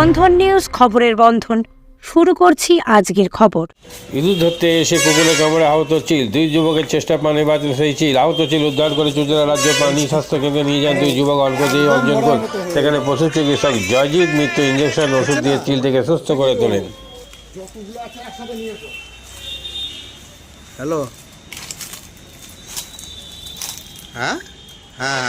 বন্ধন news খবরের বন্ধন। শুরু করছি আজকের খবর। ইঁদুর ধরতে এসে কুকুরের কামড়ে আহত চিল। দুই যুবকের চেষ্টা পানি বাঁচল সেই চিল। আহত চিল উদ্ধার করে চুচড়া রাজ্য প্রাণী স্বাস্থ্য কেন্দ্রে নিয়ে যান দুই যুবক। অল্প দিয়ে অর্জন করে সেখানে পশু চিকিৎসক জয়জিৎ মৃত্যু ইঞ্জেকশন ওষুধ দিয়ে চিল থেকে সুস্থ করে তোলেন। হ্যালো। হ্যাঁ? হ্যাঁ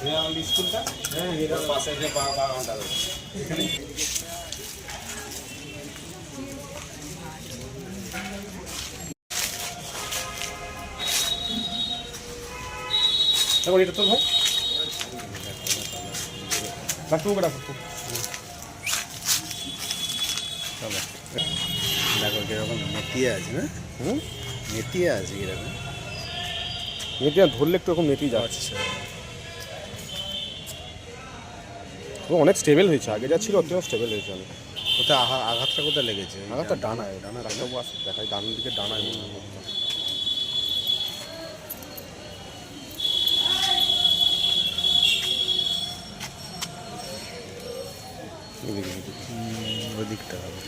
হ্যাঁ ঠিক দিয়ে দিই। দেখো কীরকম নেতিয়ে আছে না হুম নেতিয়ে আছে কীরকম নেটি ধরলে একটু এরকম নেটি যাচ্ছে ও অনেক স্টেবল হয়েছে আগে যা ছিল অত স্টেবল হয়েছে অনেক। কোথায় আঘা- আঘাতটা কোথায় লেগেছে? আঘাতটা ডানায় ডানা ডাক্তারবাবু আসে দেখাই ডানার দিকে ডানায় মনে হয় ওই দিকটা হবে।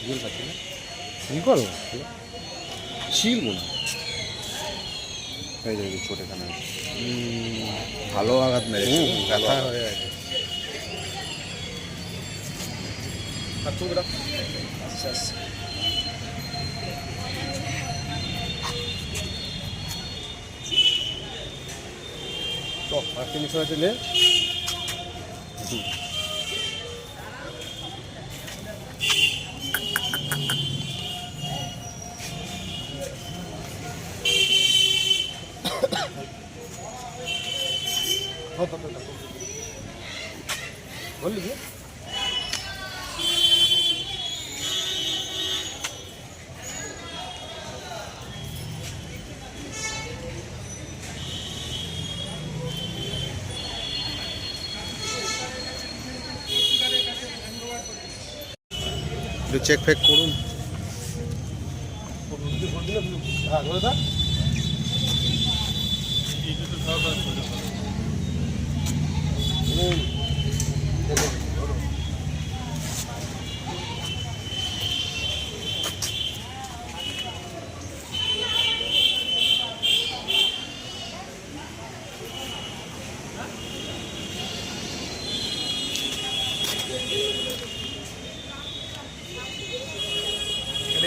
ঝিল পাচ্ছি না? ছিল মনে হয়। এই ছোট এখানে আছে। হুম, ভালো আঘাত মেরেছে। ব্যথা। হয়ে গেছে। আচ্ছা আচ্ছা। তো আর টেনশন আছে বললি? একটু চেক ফেক করুন। হ্যাঁ এটা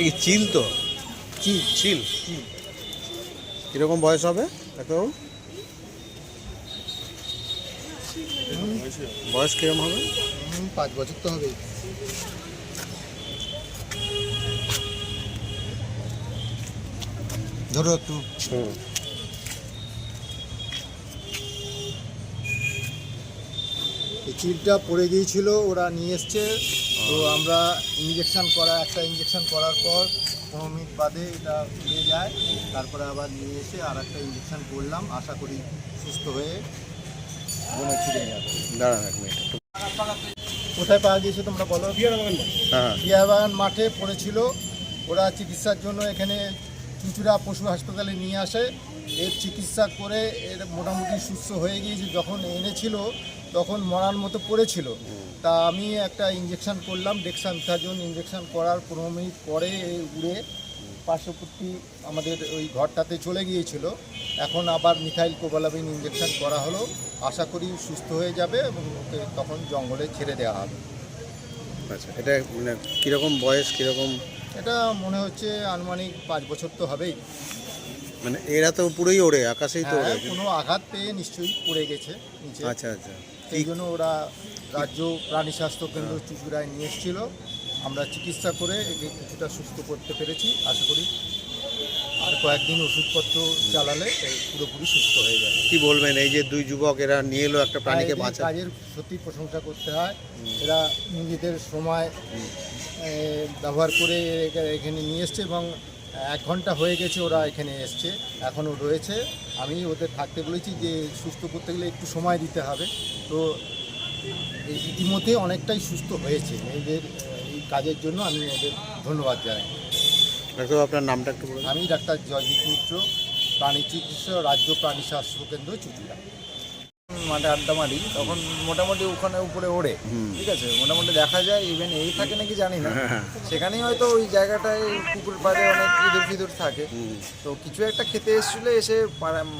কি চিল তো? চিল। চিল কীরকম বয়স হবে? ডাক্তারবাবু বয়স কীরকম হবে? পাঁচ বছর তো হবেই। ধরো একটু। চিলটা পড়ে গিয়েছিল ওরা নিয়ে এসছে। তো আমরা ইঞ্জেকশন করা একটা ইঞ্জেকশন করার পর পনেরো মিনিট বাদে এটা খুলে যায়। তারপরে আবার নিয়ে এসে আর একটা ইঞ্জেকশন করলাম। আশা করি সুস্থ হয়ে দাঁড়ান এক মিনিট কোথায় পাওয়া গিয়েছে তোমরা বলো? হ্যাঁ পিয়াবাগান মাঠে পড়েছিল। ওরা চিকিৎসার জন্য এখানে চুচুড়া পশু হাসপাতালে নিয়ে আসে। এর চিকিৎসা করে এর মোটামুটি সুস্থ হয়ে গিয়েছে। যখন এনেছিল তখন মরার মতো পড়েছিল। তা আমি একটা ইঞ্জেকশন করলাম ডেক্সামিথাজোন ইঞ্জেকশন করার পনেরো মিনিট পরে এ উড়ে পার্শ্ববর্তী আমাদের ওই ঘরটাতে চলে গিয়েছিল। এখন আবার মিথাইল কোবালাবিন ইঞ্জেকশন করা হলো। আশা করি সুস্থ হয়ে যাবে এবং ওকে তখন জঙ্গলে ছেড়ে দেওয়া হবে। আচ্ছা এটা মানে কীরকম বয়স কীরকম? এটা মনে হচ্ছে আনুমানিক পাঁচ বছর তো হবেই। মানে এরা তো পুরোই ওড়ে আকাশেই তো হ্যাঁ, ওড়ে কোনো আঘাত পেয়ে নিশ্চয়ই পড়ে গেছে নিচে। আচ্ছা আচ্ছা। সেই জন্য ওরা রাজ্য প্রাণী স্বাস্থ্য কেন্দ্র চুচুড়ায় নিয়ে এসেছিল। আমরা চিকিৎসা করে একে কিছুটা সুস্থ করতে পেরেছি। আশা করি আর কয়েকদিন ওষুধপত্র চালালে পুরোপুরি সুস্থ হয়ে যাবে কি বলবেন এই যে দুই যুবক এরা নিয়ে এলো একটা প্রাণীকে বাঁচা কাজের সত্যি প্রশংসা করতে হয়। এরা নিজেদের সময় এ, ব্যবহার করে এখানে নিয়ে এসছে এবং এক ঘণ্টা হয়ে গেছে ওরা এখানে এসছে এখনও রয়েছে। আমি ওদের থাকতে বলেছি যে সুস্থ করতে গেলে একটু সময় দিতে হবে। তো এই ইতিমধ্যে অনেকটাই সুস্থ হয়েছে। এদের এই কাজের জন্য আমি ওদের ধন্যবাদ জানাই। ডাক্তারবাবু আপনার নামটা একটু বলুন। আমি ডাক্তার জয়জিৎ মিত্র প্রাণী চিকিৎসা রাজ্য প্রাণী স্বাস্থ্য কেন্দ্র চুচুড়া। মাঠে আড্ডা মারি তখন মোটামুটি ওখানে উপরে ওড়ে ঠিক আছে? মোটামুটি দেখা যায় ইভেন এই থাকে নাকি জানি না। সেখানেই হয়তো ওই জায়গাটায় পুকুর পাড়ে অনেক ইঁদুর ফিদুর থাকে। তো কিছু একটা খেতে এসেছিল এসে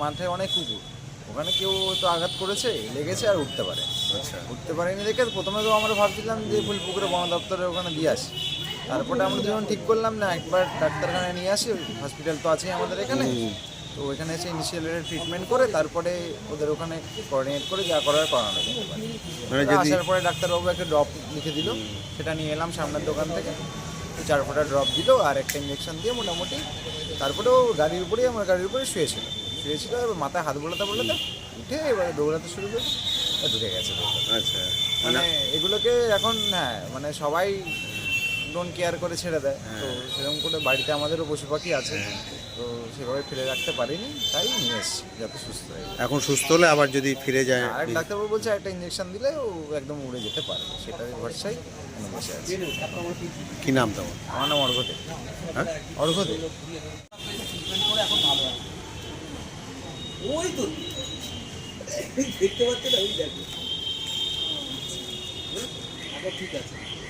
মাঠে অনেক কুকুর। ওখানে কেউ তো আঘাত করেছে লেগেছে আর উঠতে পারে। আচ্ছা। উঠতে পারেনি দেখে প্রথমে তো আমরা ভাবছিলাম যে ফুলপুকুরে বন দপ্তরে ওখানে দিয়ে আসি। তারপরে আমরা দুজন ঠিক করলাম না একবার ডাক্তারখানায় নিয়ে আসি হসপিটাল তো আছেই আমাদের এখানে। তো ওইখানে এসে ইনিশিয়াল ট্রিটমেন্ট করে তারপরে ওদের ওখানে কোঅর্ডিনেট করে যা করার করানো মানে যদি আসার পরে ডাক্তারবাবু একটা ড্রপ লিখে দিল সেটা নিয়ে এলাম সামনের দোকান থেকে। তো চার ফোঁটা ড্রপ দিল আর একটা ইঞ্জেকশন দিয়ে মোটামুটি তারপরেও গাড়ির উপরেই আমার গাড়ির উপরে শুয়েছিল। শুয়েছিল এবার মাথায় হাত বোলাতে বলতে উঠে এবারে দৌড়াতে শুরু করে ঢুকে গেছে। আচ্ছা। মানে এগুলোকে এখন হ্যাঁ মানে সবাই ডোন্ট কেয়ার করে ছেড়ে দেয়। তো সেরকম করে বাড়িতে আমাদেরও পশু পাখি আছে তো সেভাবে ফিরে রাখতে পারিনি তাই নিয়ে এসেছি যাতে সুস্থ হয়ে যায়। এখন সুস্থ হলে আবার যদি ফিরে যায় আর ডাক্তারবাবু বলছে একটা ইঞ্জেকশন দিলে ও একদম উড়ে যেতে পারে সেটার ভরসাই আমি বসে আছি। কি নাম তোমার? আমার নাম অর্ঘতে হ্যাঁ?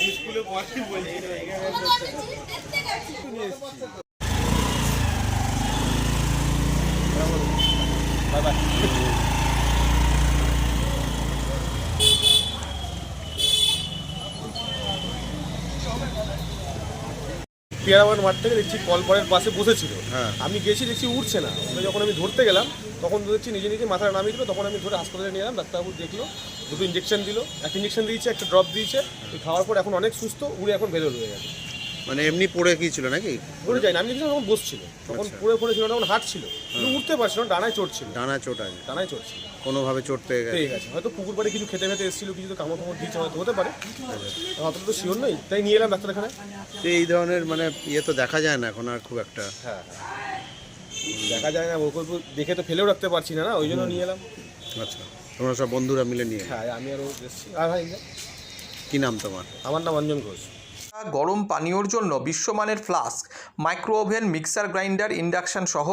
জিনিস দেখতে গেছে। পেয়ারাবাগান মাঠ থেকে দেখছি কলপাড়ের পাশে বসেছিল হ্যাঁ। আমি গেছি দেখছি উঠছে না যখন আমি ধরতে গেলাম তখন দেখছি নিজে নিজে মাথায় নামিয়ে দিল তখন আমি ধরে হাসপাতালে নিয়ে এলাম ডাক্তারবাবু দেখল দুটো ইঞ্জেকশন দিল একটা ইঞ্জেকশন দিয়েছে একটা ড্রপ দিয়েছে খাওয়ার পর এখন অনেক সুস্থ উড়ে এখন ভেতর হয়ে গেছে। মানে এমনি পড়ে গিয়েছিল নাকি? পড়ে যায় না আমি তখন বসছিল তখন আচ্ছা। পড়ে পড়ে ছিল তখন হাঁটছিল কিন্তু উঠতে পারছিল না ডানায় চোট ডানায় ডানা চোট আছে। ডানায় চোট ছিল। কোনোভাবে চোট পেয়ে গেছে। পেয়ে গেছে। হয়তো পুকুর পাড়ে কিছু খেতে খেতে এসেছিল কিছু তো কামড় টামড় দিয়েছে হয়তো হতে পারে। অতটা তো শিওর নেই তাই নিয়ে এলাম ডাক্তারখানায় তো এই ধরনের মানে ইয়ে তো দেখা যায় না এখন আর খুব একটা। হ্যাঁ দেখা যায় না ওকে দেখে তো ফেলেও রাখতে পারছি না না ওই জন্য নিয়ে এলাম। আচ্ছা। তোমরা সব বন্ধুরা মিলে নিয়ে। হ্যাঁ আমি আরও এসেছি আর ভাই কী নাম তোমার? আমার নাম অঞ্জন ঘোষ। গরম পানীয়র জন্য বিশ্বমানের flask micro oven mixer grinder induction সহ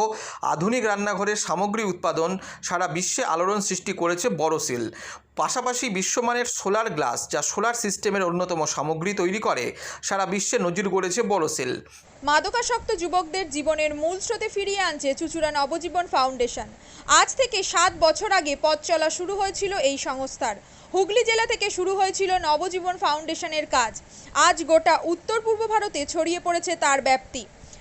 আধুনিক রান্নাঘরের সামগ্রী উৎপাদন সারা বিশ্বে আলোড়ন সৃষ্টি করেছে বড়সিল পাশাপাশি বিশ্বমানের সোলার গ্লাস যা সোলার সিস্টেমের অন্যতম সামগ্রী তৈরি করে, সারা বিশ্বে নজির গড়েছে বড়সিল মাদকাসক্ত যুবকদের জীবনের মূল স্রোতে ফিরিয়ে আনছে চুচুড়া নবজীবন ফাউন্ডেশন। আজ থেকে সাত বছর আগে পথ চলা শুরু হয়েছিল এই সংস্থার। হুগলি জেলা থেকে শুরু হয়েছিল নবজীবন ফাউন্ডেশনের কাজ। আজ গোটা উত্তর পূর্ব ভারতে ছড়িয়ে পড়েছে তার ব্যাপ্তি।